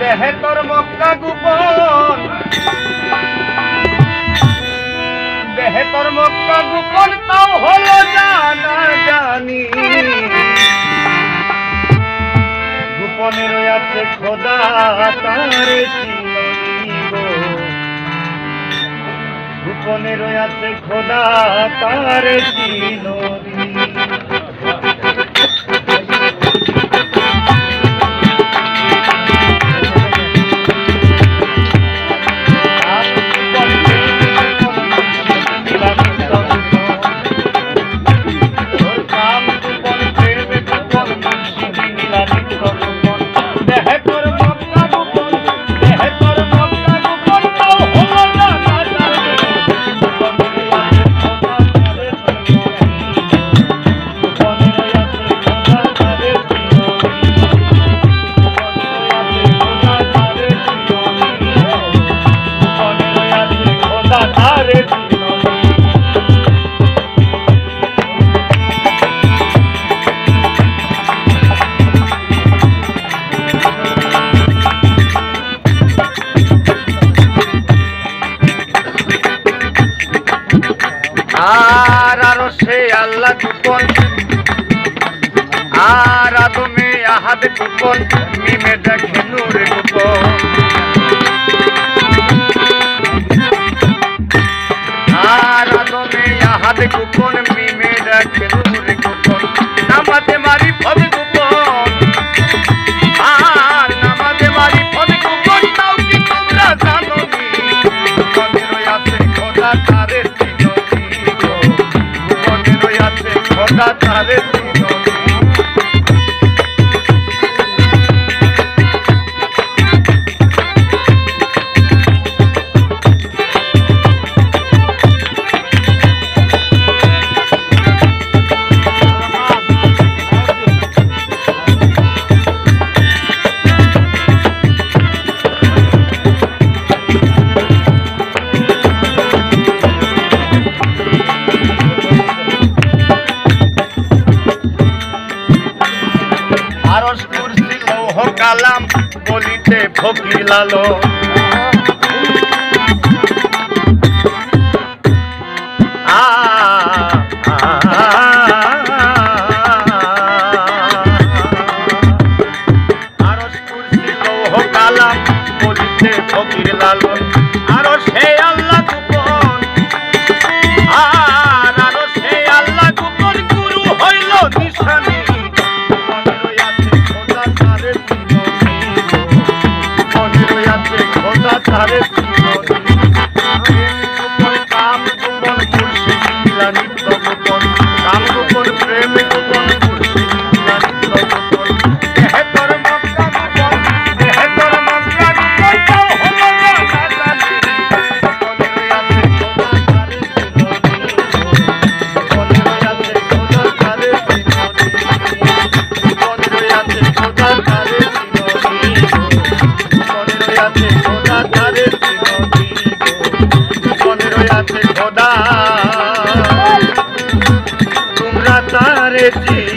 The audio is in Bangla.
দেহে তোর মক্কা গোপন। দেহে তোর মক্কা গোপন, তাও হলো জানা জানি। গোপনে রয়েছে খোদা, তারে গোপনে রয়েছে খোদা, তারে চিনি আর আরও সে আল্লাহ কুপন আর আদমে আহাদ কুপন মিমে দেখে নূরে কুপন আর আদমে আহাদ কুপন মিমে দেখে কালাম বলিতে ফকির লালো আ, আ, আরস কুরসি লৌহ কালাম আরও সে তারে কাম গোপন কুরসি কিলা নিত্য গোপন কাম গোপন প্রেম গোপন কুরসি কিলা নিত্য গোপন দেহে তোর মক্কা গোপন দেহে তোর মক্কা গোপন তাও হলো parece